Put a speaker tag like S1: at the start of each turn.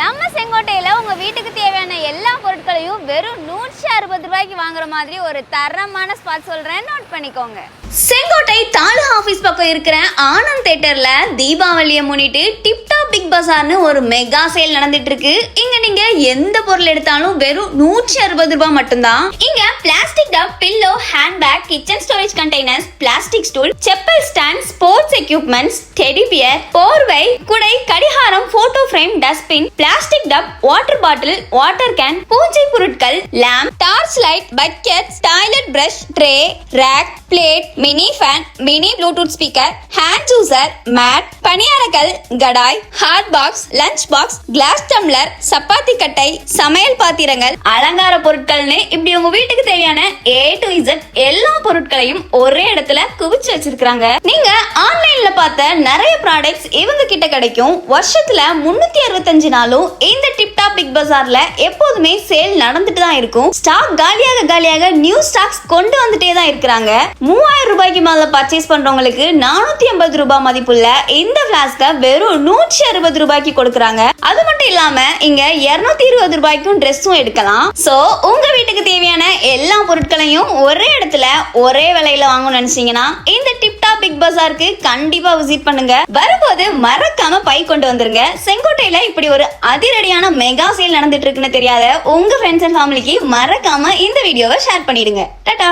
S1: நம்ம செங்கோட்டையில் உங்கள் வீட்டுக்கு தேவையான எல்லா பொருட்களையும் வெறும் நூற்றி அறுபது ரூபாய்க்கு வாங்குற மாதிரி ஒரு தரமான ஸ்பாட் சொல்கிறேன் நோட் பண்ணிக்கோங்க. செங்கோட்டை தாலுகா ஆஃபீஸ் பக்கம் இருக்கிற ஆனந்த் தேட்டரில் தீபாவளியை முன்னிட்டு டிப்டாப் பிக் பஜார்னு ஒரு மெகா சேல் நடந்துட்டு இருக்கு இங்க நீங்க எந்த பொருள் எடுத்தாலும் வெறும் நூற்றி அறுபது ரூபாய் மட்டும்தான். இங்க plastic tub pillow handbag kitchen storage containers plastic stool chappal stand sports equipments teddy bear போர்வை குடை கடிகாரம் photo frame dustbin plastic tub water bottle water can பூஜை பொருட்கள் lamp torch light bucket toilet brush tray rack plate mini fan mini Bluetooth speaker hand juicer mat பணியாரக்கல் கடாய் hot box lunch box glass tumbler chapati கட்டை சமையல் பாத்திரங்கள் அலங்கார பொருட்கள்னு இப்படி உங்க வீட்டுக்கு தேவையான ஏ டு இசட் எல்லா பொருட்களையும் ஒரே இடத்துல குவிச்சு வச்சிருக்காங்க நீங்க ஆன்லைன்ல பார்த்த நிறைய ப்ராடக்ட்ஸ் இவங்க கிட்ட கிடைக்கும். வருஷத்துல முன்னூத்தி அறுபத்தஞ்சு நாளும் இந்த டிப்டாப் பிக் பஜார்ல எப்போதுமே சேல் நடந்துட்டு தான் இருக்கும். ஸ்டாக் காலியாக காலியாக நியூ ஸ்டாக்ஸ் கொண்டு வந்துட்டே தான் இருக்கிறாங்க. மூவாயிரம் ரூபாய்க்கு மேல பர்ச்சேஸ் பண்றவங்களுக்கு நானூத்தி எண்பது ரூபாய் மதிப்புள்ள இந்த பிளாஸ்க வெறும் நூற்றி அறுபது ரூபாய்க்கு கொடுக்குறாங்க. அது மட்டும் இல்லாம இங்க இருநூத்தி இருபது ரூபாய்க்கும் ட்ரெஸ்ஸும் எடுக்கலாம். சோ உங்க வீட்டுக்கு தேவையான எல்லா பொருட்களையும் ஒரே இடத்துல ஒரே விலையில வாங்கணும்னு நினைச்சீங்கன்னா இந்த டிப் பிக் பஜாருக்கு கண்டிப்பா விசிட் பண்ணுங்க. வரும்போது மறக்காம பை கொண்டு வந்துருங்க. செங்கோட்டையில இப்படி ஒரு அதிரடியான மெகா சேல் நடந்துட்டு இருக்குன்னு தெரியாத உங்க ஃப்ரெண்ட்ஸ் அண்ட் ஃபேமிலிக்கு மறக்காம இந்த வீடியோவை ஷேர் பண்ணிடுங்க. டாடா.